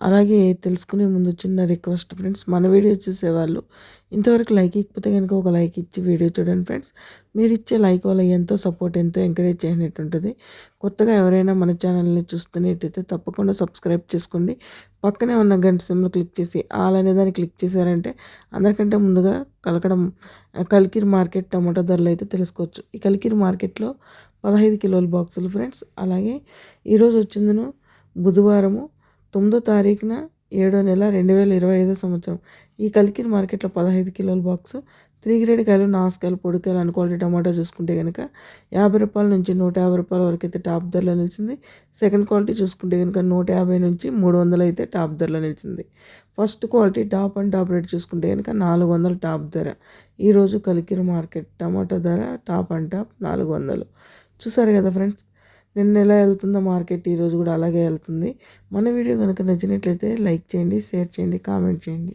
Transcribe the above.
అలాగే తెలుసుకునే ముందు చిన్న రిక్వెస్ట్ ఫ్రెండ్స్ మన వీడియో చూసేవాళ్ళు ఇంతవరకు లైక్ ఇకపోతే కనుక ఒక లైక్ ఇచ్చి వీడియో చూడండి ఫ్రెండ్స్ మీరు ఇచ్చే లైక్ వల్ల ఎంతో సపోర్ట్ ఎంతో ఎంకరేజ్ చేయనట్టు ఉంటుంది. కొత్తగా ఎవరైనా మన ఛానల్ని చూస్తున్నట్టయితే తప్పకుండా సబ్స్క్రైబ్ చేసుకోండి. పక్కనే ఉన్న గంట సిమ్లు క్లిక్ చేసి ఆల్ అనే దాన్ని క్లిక్ చేశారంటే అందరికంటే ముందుగా కలకడం కలికిరి మార్కెట్ టమాటో ధరలు అయితే తెలుసుకోవచ్చు. ఈ కలికిరి మార్కెట్లో పదహైదు కిలోల బాక్సులు ఫ్రెండ్స్ అలాగే ఈరోజు వచ్చిందను బుధవారము. తొమ్మిదో తారీఖున ఏడో నెల రెండు వేల ఇరవై ఐదో సంవత్సరం. ఈ కలికిరి మార్కెట్లో పదహైదు కిలోల బాక్సు త్రీ గ్రేడ్ కాయలు నాసుకాయలు పొడికాయలు అను క్వాలిటీ టమాటా చూసుకుంటే కనుక యాభై రూపాయల నుంచి నూట యాభై రూపాయల వరకు అయితే టాప్ ధరలో నిలిచింది. సెకండ్ క్వాలిటీ చూసుకుంటే కనుక నూట యాభై నుంచి మూడు వందలు అయితే టాప్ ధరలో నిలిచింది. First quality top and top rate చూసుకుంటే కనుక నాలుగు వందలు టాప్ ధర. ఈరోజు కలికిరి మార్కెట్ టమాటా ధర టాప్ అండ్ టాప్ నాలుగు వందలు. చూసారు కదా ఫ్రెండ్స్ నిన్న ఎలా వెళ్తుందో మార్కెట్ ఈరోజు కూడా అలాగే వెళ్తుంది. మన వీడియో కనుక నచ్చినట్లయితే లైక్ చేయండి షేర్ చేయండి కామెంట్ చేయండి.